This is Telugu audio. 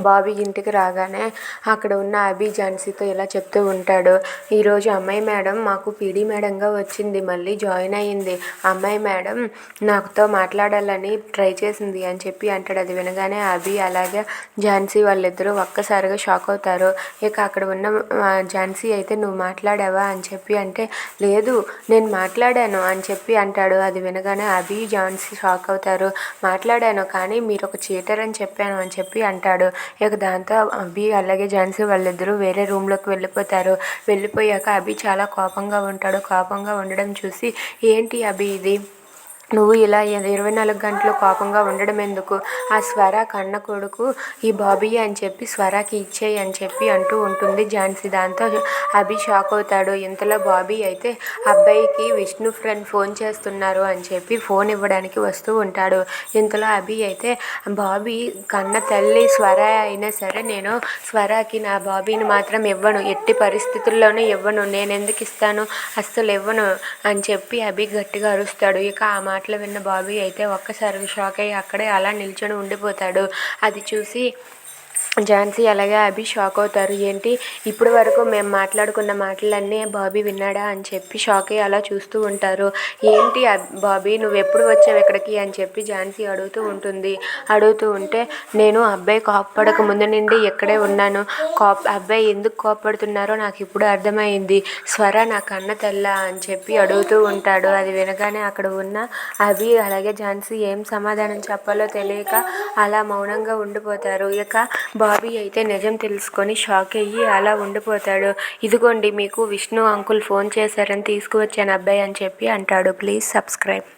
బాబీ ఇంటికి రాగానే అక్కడ ఉన్న అభి ఝాన్సీతో ఇలా చెప్తూ ఉంటాడు ఈరోజు అమ్మాయి మేడం మాకు పీడీ మేడంగా వచ్చింది మళ్ళీ జాయిన్ అయ్యింది. అమ్మాయి మేడం నాతో మాట్లాడాలని ట్రై చేసింది అని చెప్పి అంటాడు. అది వినగానే అభి అలాగే ఝాన్సీ వాళ్ళిద్దరూ ఒక్కసారిగా షాక్ అవుతారు. ఇక అక్కడ ఉన్న ఝాన్సీ అయితే నువ్వు మాట్లాడావా? అని చెప్పి అంటే లేదు నేను మాట్లాడాను అని చెప్పి అంటాడు. అది వినగానే అభి ఝాన్సీ షాక్ అవుతారు. మాట్లాడాను కానీ మీరు ఒక చీటర్ అని చెప్పాను అని చెప్పి అంటాడు. ఇక దాంతో అభి అలాగే ఝాన్సీ వాళ్ళిద్దరూ వేరే రూమ్లోకి వెళ్ళిపోతారు. వెళ్ళిపోయాక అభి చాలా కోపంగా ఉంటాడు. కోపంగా ఉండడం చూసి ఏంటి అభి ఇది? నువ్వు ఇలా ఇరవై నాలుగు గంటలు కోపంగా ఉండడం ఎందుకు ఆ స్వర కన్న కొడుకు ఈ బాబీ అని చెప్పి స్వరాకి ఇచ్చేయి అని చెప్పి అంటూ ఉంటుంది ఝాన్సీ. దాంతో అభి షాక్ అవుతాడు. ఇంతలో బాబీ అయితే అబ్బాయికి విష్ణు ఫ్రెండ్ ఫోన్ చేస్తున్నారు అని చెప్పి ఫోన్ ఇవ్వడానికి వస్తూ ఉంటాడు. ఇంతలో అభి అయితే బాబీ కన్న తల్లి స్వర అయినా సరే నేను స్వరాకి నా బాబీని మాత్రం ఇవ్వను. ఎట్టి పరిస్థితుల్లోనూ ఇవ్వను. నేను ఎందుకు ఇస్తాను? అస్సలు ఇవ్వను అని చెప్పి అభి గట్టిగా అరుస్తాడు. ఇక ఆ మాటలు విన్న బాబీ అయితే ఒక్కసారిగా షాక్ అయ్యి అక్కడే అలా నిల్చొని ఉండిపోతాడు. అది చూసి ఝాన్సీ అలాగే అభి షాక్ అవుతారు. ఏంటి? ఇప్పటి వరకు మేము మాట్లాడుకున్న మాటలన్నీ బాబీ విన్నాడా అని చెప్పి షాక్ అయ్యి అలా చూస్తూ ఉంటారు. ఏంటి అబ్- బాబీ నువ్వు ఎప్పుడు వచ్చావు ఇక్కడికి అని చెప్పి ఝాన్సీ అడుగుతూ ఉంటుంది. అడుగుతూ ఉంటే నేను అబ్బాయి కోప్పడక ముందు నుండి ఇక్కడే ఉన్నాను. కోప్ అబ్బాయి ఎందుకు కోప్పడుతున్నారో నాకు ఇప్పుడు అర్థమైంది. స్వర నా కన్న తెల్ల అని చెప్పి అడుగుతూ ఉంటాడు. అది వినగానే అక్కడ ఉన్న అభి అలాగే ఝాన్సీ ఏం సమాధానం చెప్పాలో తెలియక అలా మౌనంగా ఉండిపోతారు. ఇక బాబీ అయితే నిజం తెలుసుకొని షాక్ అయ్యి అలా ఉండిపోతాడు. ఇదిగోండి మీకు విష్ణు అంకుల్ ఫోన్ చేశారని తీసుకువచ్చాను అబ్బాయి అని చెప్పి అంటాడు. Please subscribe.